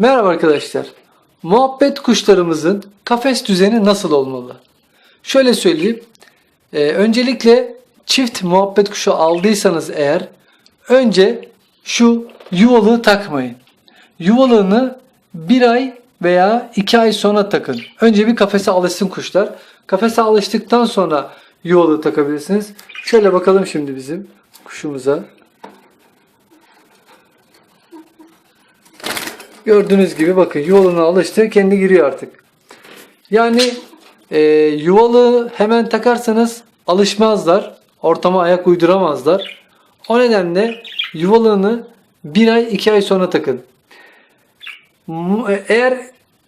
Merhaba arkadaşlar. Muhabbet kuşlarımızın kafes düzeni nasıl olmalı? Şöyle söyleyeyim. Ee, öncelikle çift muhabbet kuşu aldıysanız eğer önce şu yuvalığı takmayın. Yuvalığını bir ay veya iki ay sonra takın. Önce bir kafese alışsın kuşlar. Kafese alıştıktan sonra yuvalığı takabilirsiniz. Şöyle bakalım şimdi bizim kuşumuza. Gördüğünüz gibi bakın yuvalığına alıştı. Kendi giriyor artık. Yani e, yuvalığı hemen takarsanız alışmazlar. Ortama ayak uyduramazlar. O nedenle yuvalığını bir ay iki ay sonra takın. E, Eğer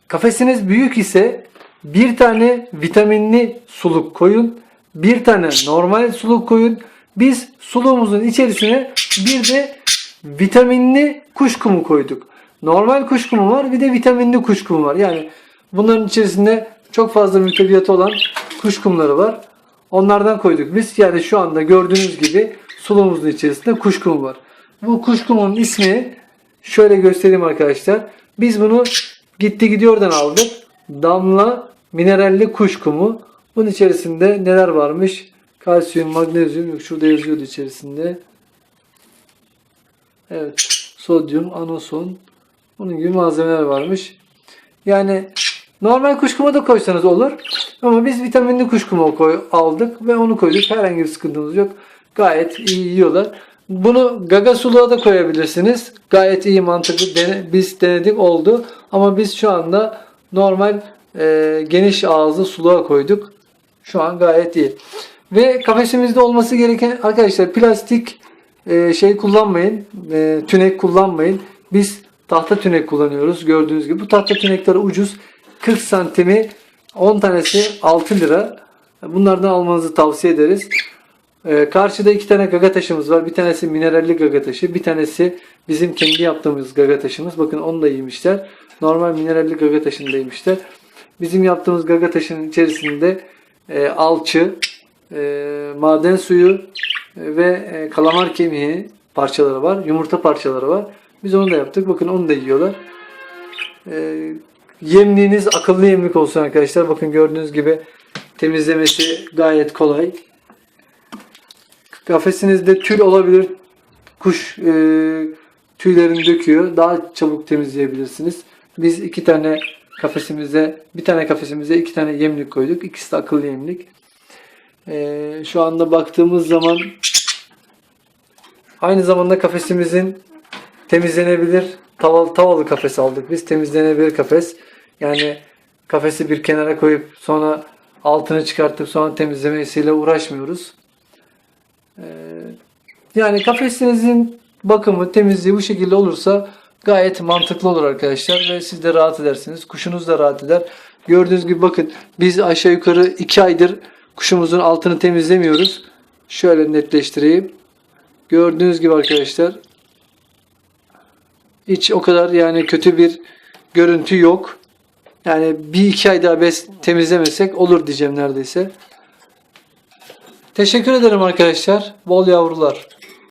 kafesiniz büyük ise bir tane vitaminli suluk koyun. Bir tane normal suluk koyun. Biz suluğumuzun içerisine bir de vitaminli kuş kumu koyduk. Normal kuş kumu var bir de vitaminli kuş kumu var. Yani bunların içerisinde çok fazla müteviyatı olan kuş kumları var. Onlardan koyduk biz. Yani şu anda gördüğünüz gibi suluğumuzun içerisinde kuş kumu var. Bu kuş kumunun ismi şöyle göstereyim arkadaşlar. Biz bunu gitti gidiyordan aldık. Damla mineralli kuş kumu. Bunun içerisinde neler varmış? Kalsiyum, magnezyum yok. Şurada yazıyordu içerisinde. Evet. Sodyum, anoson. Bunun gibi malzemeler varmış. Yani normal kuşkuma da koysanız olur. Ama biz vitaminli kuşkuma koy, aldık ve onu koyduk. Herhangi bir sıkıntımız yok. Gayet iyi yiyorlar. Bunu gaga suluğa da koyabilirsiniz. Gayet iyi mantıklı. Dene- biz denedik oldu. Ama biz şu anda normal e, geniş ağızlı suluğa koyduk. Şu an gayet iyi. Ve kafesimizde olması gereken arkadaşlar plastik e, şey kullanmayın. E, tünek kullanmayın. Biz tahta tünek kullanıyoruz. Gördüğünüz gibi. Bu tahta tünekler ucuz. 40 santimi 10 tanesi 6 lira. Bunlardan almanızı tavsiye ederiz. E, karşıda iki tane gaga taşımız var. Bir tanesi mineralli gaga taşı. Bir tanesi bizim kendi yaptığımız gaga taşımız. Bakın onu da yemişler. Normal mineralli gaga taşını yemişler. Bizim yaptığımız gaga taşının içerisinde e, alçı, e, maden suyu e, ve e, kalamar kemiği parçaları var. Yumurta parçaları var. Biz onu da yaptık. Bakın onu da yiyorlar. E, yemliğiniz akıllı yemlik olsun arkadaşlar. Bakın gördüğünüz gibi temizlemesi gayet kolay. Kafesinizde tül olabilir. Kuş e, tüylerini döküyor. Daha çabuk temizleyebilirsiniz. Biz iki tane kafesimize, bir tane kafesimize iki tane yemlik koyduk. İkisi de akıllı yemlik. E, şu anda baktığımız zaman aynı zamanda kafesimizin temizlenebilir tavalı, tavalı kafes aldık. Biz temizlenebilir kafes. Yani kafesi bir kenara koyup sonra altını çıkartıp sonra temizlemesiyle uğraşmıyoruz. Ee, yani kafesinizin bakımı, temizliği bu şekilde olursa gayet mantıklı olur arkadaşlar ve siz de rahat edersiniz. Kuşunuz da rahat eder. Gördüğünüz gibi bakın biz aşağı yukarı 2 aydır kuşumuzun altını temizlemiyoruz. Şöyle netleştireyim. Gördüğünüz gibi arkadaşlar hiç o kadar yani kötü bir görüntü yok. Yani bir iki ay daha bes temizlemesek olur diyeceğim neredeyse. Teşekkür ederim arkadaşlar. Bol yavrular.